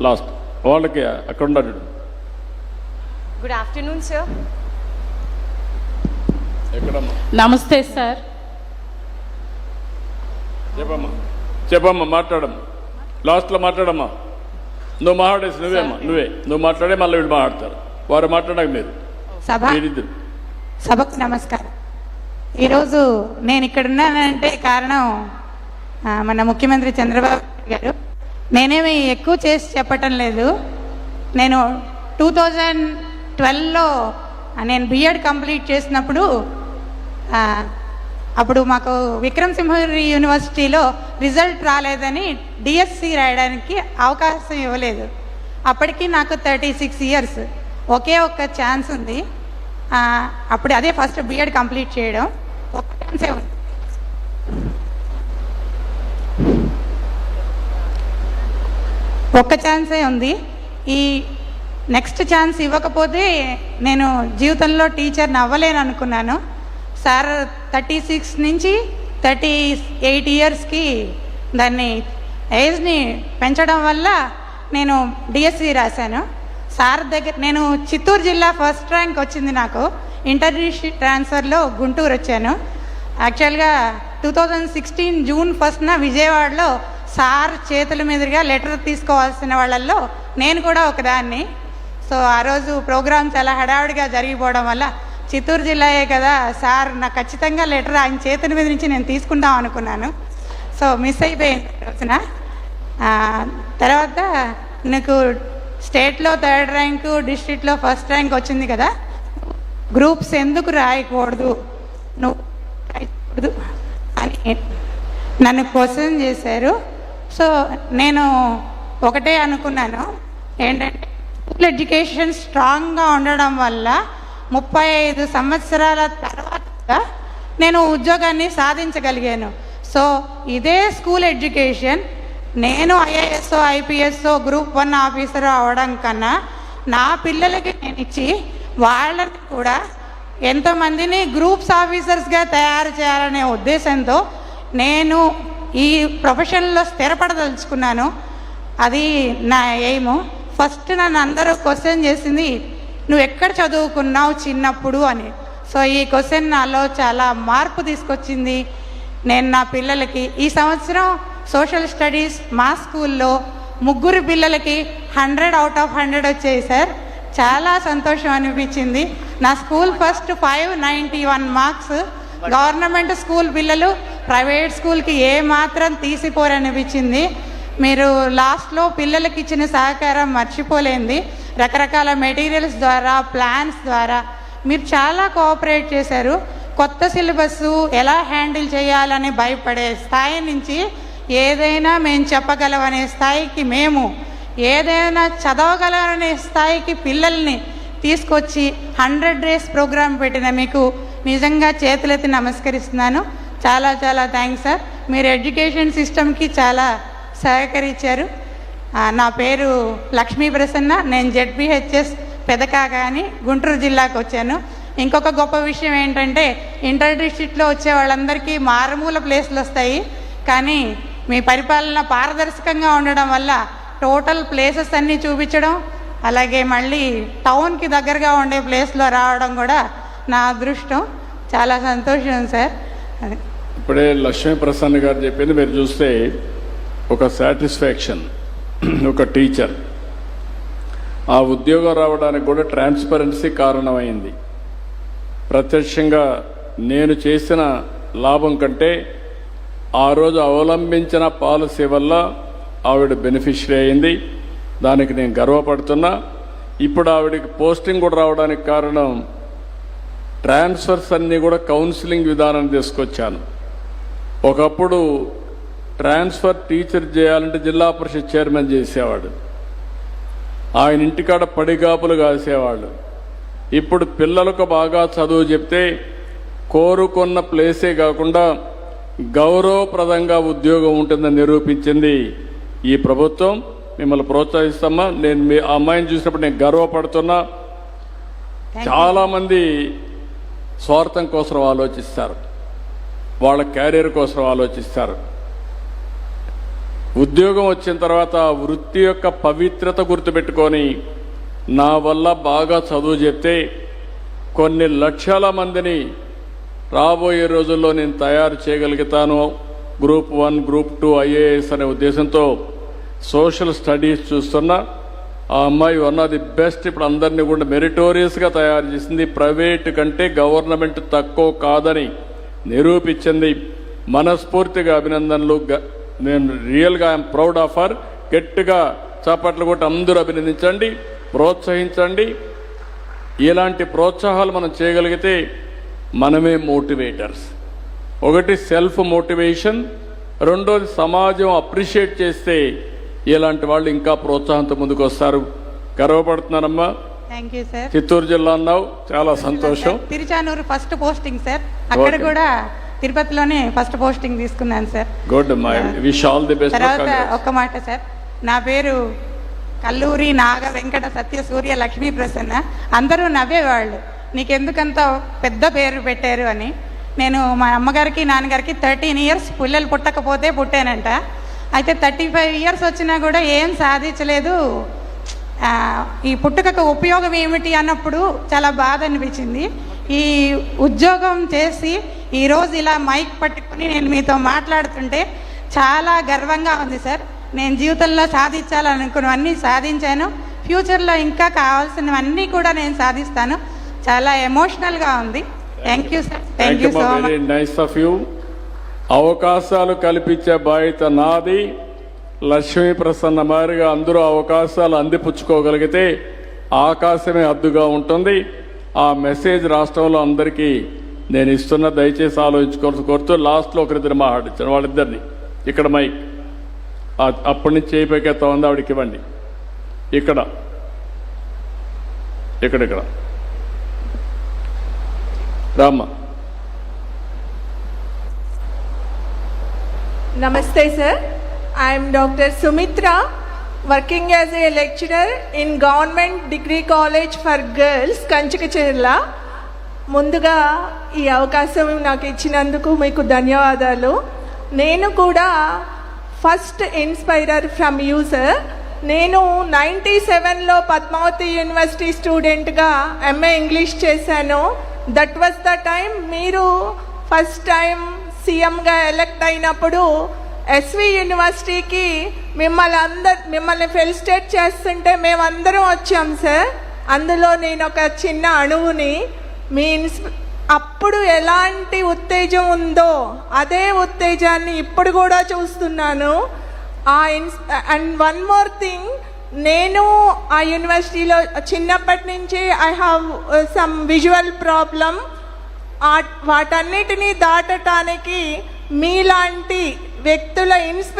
Last. వాళ్ళకి అక్కడ ఉన్నాడు Good afternoon, sir. ఎక్కడమ్మా? నమస్తే సార్ చెప్పమ్మా. చెప్పమ్మా మాట్లాడమ్మా. లాస్ట్లో మాట్లాడమ్మా. నువ్వు మాట్లాడేసి నువ్వేమ్మా నువ్వే. నువ్వు మాట్లాడే మళ్ళీ వీళ్ళు మాట్లాడతారు. వారు మాట్లాడక మీరు సభ. మీరిద్దరు. సభకు నమస్కారం. ఈరోజు నేను ఇక్కడ ఉన్నానంటే కారణం మన ముఖ్యమంత్రి చంద్రబాబు నాయుడు గారు. నేనేమి ఎక్కువ చేసి చెప్పటం లేదు. నేను టూ థౌజండ్ ట్వెల్వ్లో నేను బిఎడ్ కంప్లీట్ చేసినప్పుడు అప్పుడు మాకు విక్రమ్ సింహగిరి యూనివర్సిటీలో రిజల్ట్ రాలేదని డిఎస్సి రాయడానికి అవకాశం ఇవ్వలేదు. అప్పటికి నాకు థర్టీ సిక్స్ ఇయర్స్ ఒకే ఒక్క ఛాన్స్ ఉంది. అప్పుడు అదే ఫస్ట్ బిఎడ్ కంప్లీట్ చేయడం. ఒక ఛాన్సే ఉంది. ఒక్క ఛాన్సే ఉంది. ఈ నెక్స్ట్ ఛాన్స్ ఇవ్వకపోతే నేను జీవితంలో టీచర్ని అవ్వలేను అనుకున్నాను సార్ థర్టీ సిక్స్ నుంచి థర్టీ ఎయిట్ ఇయర్స్కి దాన్ని ఏజ్ని పెంచడం వల్ల నేను డిఎస్సి రాశాను. సార్ దగ్గర నేను చిత్తూరు జిల్లా ఫస్ట్ ర్యాంక్ వచ్చింది నాకు. ఇంటర్ ట్రాన్స్ఫర్లో గుంటూరు వచ్చాను. యాక్చువల్గా టూ థౌజండ్ సిక్స్టీన్ జూన్ ఫస్ట్న విజయవాడలో సార్ చేతుల మీదుగా లెటర్ తీసుకోవాల్సిన వాళ్ళల్లో నేను కూడా ఒకదాన్ని. సో ఆ రోజు ప్రోగ్రామ్ చాలా హడావుడిగా జరిగిపోవడం వల్ల చిత్తూరు జిల్లాయే కదా సార్ నాకు ఖచ్చితంగా లెటర్ ఆయన చేతుల మీద నుంచి నేను తీసుకుందాం అనుకున్నాను. సో మిస్ అయిపోయింది రోజున. తర్వాత నీకు స్టేట్లో థర్డ్ ర్యాంకు డిస్ట్రిక్ట్లో ఫస్ట్ ర్యాంక్ వచ్చింది కదా. గ్రూప్స్ ఎందుకు రాయకూడదు? నువ్వు రాయకూడదు అని నన్ను క్వశ్చన్ చేశారు. సో నేను ఒకటే అనుకున్నాను. ఏంటంటే స్కూల్ ఎడ్యుకేషన్ స్ట్రాంగ్గా ఉండడం వల్ల ముప్పై ఐదు సంవత్సరాల తర్వాత నేను ఉద్యోగాన్ని సాధించగలిగాను. సో ఇదే స్కూల్ ఎడ్యుకేషన్ నేను ఐఏఎస్ఓ ఐపీఎస్ఓ గ్రూప్ వన్ ఆఫీసర్ అవడం కన్నా నా పిల్లలకి నేను ఇచ్చి వాళ్ళని కూడా ఎంతోమందిని గ్రూప్స్ ఆఫీసర్స్గా తయారు చేయాలనే ఉద్దేశంతో నేను ఈ ప్రొఫెషన్లో స్థిరపడదలుచుకున్నాను. అది నా ఎయిము ఫస్ట్ నన్ను అందరూ క్వశ్చన్ చేసింది నువ్వు ఎక్కడ చదువుకున్నావు చిన్నప్పుడు? అని. సో ఈ క్వశ్చన్ నాలో చాలా మార్పు తీసుకొచ్చింది. నేను నా పిల్లలకి ఈ సంవత్సరం సోషల్ స్టడీస్ మా స్కూల్లో ముగ్గురు పిల్లలకి హండ్రెడ్ అవుట్ ఆఫ్ హండ్రెడ్ వచ్చాయి సార్. చాలా సంతోషం అనిపించింది. నా school first five ninety one marks government school పిల్లలు ప్రైవేట్ స్కూల్కి ఏ మాత్రం తీసిపోరనిపించింది. మీరు లాస్ట్లో పిల్లలకి ఇచ్చిన సహకారం మర్చిపోలేంది. రకరకాల మెటీరియల్స్ ద్వారా ప్లాన్స్ ద్వారా మీరు చాలా కోఆపరేట్ చేశారు. కొత్త సిలబస్ ఎలా హ్యాండిల్ చేయాలని భయపడే స్థాయి నుంచి ఏదైనా మేము చెప్పగలమనే స్థాయికి మేము ఏదైనా చదవగలమనే స్థాయికి పిల్లల్ని తీసుకొచ్చి హండ్రెడ్ డేస్ ప్రోగ్రాం పెట్టిన మీకు నిజంగా చేతులెత్తి నమస్కరిస్తున్నాను. చాలా చాలా థ్యాంక్స్ సార్ మీరు ఎడ్యుకేషన్ సిస్టమ్కి చాలా సహకరించారు. నా పేరు లక్ష్మీ ప్రసన్న. నేను జెడ్పిహెచ్ఎస్ పెదకా అని గుంటూరు జిల్లాకు వచ్చాను. ఇంకొక గొప్ప విషయం ఏంటంటే ఇంటర్ డిస్ట్రిక్ట్లో వచ్చే వాళ్ళందరికీ మారుమూల ప్లేస్లు వస్తాయి. కానీ మీ పరిపాలన పారదర్శకంగా ఉండడం వల్ల టోటల్ ప్లేసెస్ అన్నీ చూపించడం అలాగే మళ్ళీ టౌన్కి దగ్గరగా ఉండే ప్లేస్లో రావడం కూడా నా అదృష్టం. చాలా సంతోషం సార్ ఇప్పుడే లక్ష్మీ ప్రసన్న గారు చెప్పింది మీరు చూస్తే ఒక సాటిస్ఫాక్షన్ ఒక టీచర్. ఆ ఉద్యోగం రావడానికి కూడా ట్రాన్స్పరెన్సీ కారణమైంది. ప్రత్యక్షంగా నేను చేసిన లాభం కంటే ఆ రోజు అవలంబించిన పాలసీ వల్ల ఆవిడ బెనిఫిషరీ అయింది. దానికి నేను గర్వపడుతున్నా. ఇప్పుడు ఆవిడకి పోస్టింగ్ కూడా రావడానికి కారణం ట్రాన్స్ఫర్స్ అన్నీ కూడా కౌన్సిలింగ్ విధానం తీసుకొచ్చాను. ఒకప్పుడు ట్రాన్స్ఫర్ టీచర్ చేయాలంటే జిల్లా పరిషత్ చైర్మన్ చేసేవాడు. ఆయన ఇంటికాడ పడిగాపులు కాసేవాళ్ళు. ఇప్పుడు పిల్లలకు బాగా చదువు చెప్తే కోరుకున్న ప్లేసే కాకుండా గౌరవప్రదంగా ఉద్యోగం ఉంటుందని నిరూపించింది ఈ ప్రభుత్వం. మిమ్మల్ని ప్రోత్సహిస్తామా నేను మీ అమ్మాయిని చూసినప్పుడు నేను గర్వపడుతున్నా. చాలామంది స్వార్థం కోసం ఆలోచిస్తారు. వాళ్ళ క్యారియర్ కోసం ఆలోచిస్తారు. ఉద్యోగం వచ్చిన తర్వాత వృత్తి యొక్క పవిత్రత గుర్తుపెట్టుకొని నా వల్ల బాగా చదువు చెప్తే కొన్ని లక్షల మందిని రాబోయే రోజుల్లో నేను తయారు చేయగలుగుతాను. Group one group two IAS అనే ఉద్దేశంతో సోషల్ స్టడీస్ చూస్తున్నా. ఆ అమ్మాయి వన్ ఆఫ్ ది బెస్ట్ ఇప్పుడు అందరినీ కూడా మెరిటోరియస్గా తయారు చేసింది. ప్రైవేట్ కంటే గవర్నమెంట్ తక్కువ కాదని నిరూపించింది. మనస్ఫూర్తిగా అభినందనలు. నేను రియల్గా ఐఎమ్ ప్రౌడ్ ఆఫ్ హర్. గట్టిగా చప్పట్లు కొట్టి అందరూ అభినందించండి. ప్రోత్సహించండి. ఇలాంటి ప్రోత్సాహాలు మనం చేయగలిగితే మనమే మోటివేటర్స్. ఒకటి సెల్ఫ్ మోటివేషన్. రెండోది సమాజం అప్రిషియేట్ చేస్తే ఇలాంటి వాళ్ళు ఇంకా ప్రోత్సాహంతో ముందుకు వస్తారు సార్ చిత్తూరు జిల్లా అన్నావు. చాలా సంతోషం. తిరుచానూరు ఫస్ట్ పోస్టింగ్ సార్ అక్కడ. కూడా తిరుపతిలోనే ఫస్ట్ పోస్టింగ్ తీసుకున్నాను sir good wish all the best తర్వాత ఒక్క మాట సార్ నా పేరు కల్లూరి నాగ వెంకట సత్య సూర్య లక్ష్మీ ప్రసన్న. అందరూ నవ్వేవాళ్ళు. నీకెందుకంత పెద్ద పేరు పెట్టారు అని. నేను మా అమ్మగారికి నాన్నగారికి థర్టీన్ ఇయర్స్ పిల్లలు పుట్టకపోతే పుట్టానంట. అయితే థర్టీ ఫైవ్ ఇయర్స్ వచ్చినా కూడా ఏం సాధించలేదు. ఈ పుట్టుకకు ఉపయోగం ఏమిటి అన్నప్పుడు చాలా బాధ అనిపించింది. ఈ ఉద్యోగం చేసి ఈరోజు ఇలా మైక్ పట్టుకుని నేను మీతో మాట్లాడుతుంటే చాలా గర్వంగా ఉంది సార్. నేను జీవితంలో సాధించాలనుకున్నవన్నీ సాధించాను. ఫ్యూచర్లో ఇంకా కావాల్సినవన్నీ కూడా నేను సాధిస్తాను. చాలా ఎమోషనల్గా ఉంది. Thank you sir thank you so much nice of you అవకాశాలు కల్పించే బాధ్యత నాది. లక్ష్మీ ప్రసన్న మారిగా అందరూ అవకాశాలు అందిపుచ్చుకోగలిగితే ఆకాశమే అద్దుగా ఉంటుంది. ఆ మెసేజ్ రాష్ట్రంలో అందరికీ నేను ఇస్తున్న దయచేసి ఆలోచించుకోవచ్చు కోరుతూ లాస్ట్లో ఒకరిద్దరు మాట్లాడించాను వాళ్ళిద్దరిని. ఇక్కడ మైక్ అప్పటి నుంచి చేయి ఉంది ఆవిడకి ఇవ్వండి. ఇక్కడ. ఇక్కడ ఇక్కడ. రామ్మా. Namaste, sir. I am Dr. Sumitra, working as a lecturer in Government Degree College for Girls, Kanchikacherla ముందుగా ఈ అవకాశం నాకు ఇచ్చినందుకు మీకు ధన్యవాదాలు నేను కూడా first inspirer from you sir నేను నైంటీ సెవెన్లో పద్మావతి యూనివర్సిటీ స్టూడెంట్గా ఎంఏ ఇంగ్లీష్ చేశాను దట్ వాస్ ద టైం మీరు ఫస్ట్ టైం సీఎంగా ఎలక్ట్ అయినప్పుడు ఎస్వి యూనివర్సిటీకి మిమ్మల్ని అందరు మిమ్మల్ని ఫెలిసిటేట్ చేస్తుంటే మేమందరం వచ్చాం సార్. అందులో నేను ఒక చిన్న అణువుని మీ ఇన్స్ప అప్పుడు ఎలాంటి ఉత్తేజం ఉందో అదే ఉత్తేజాన్ని ఇప్పుడు కూడా చూస్తున్నాను. ఆ ఇన్స్ అండ్ వన్ మోర్ థింగ్ నేను ఆ యూనివర్సిటీలో చిన్నప్పటి నుంచి I have uh, some visual problem. వాటన్నిటినీ దాటటానికి మీలాంటి వ్యక్తుల ఇన్స్పిరేషన్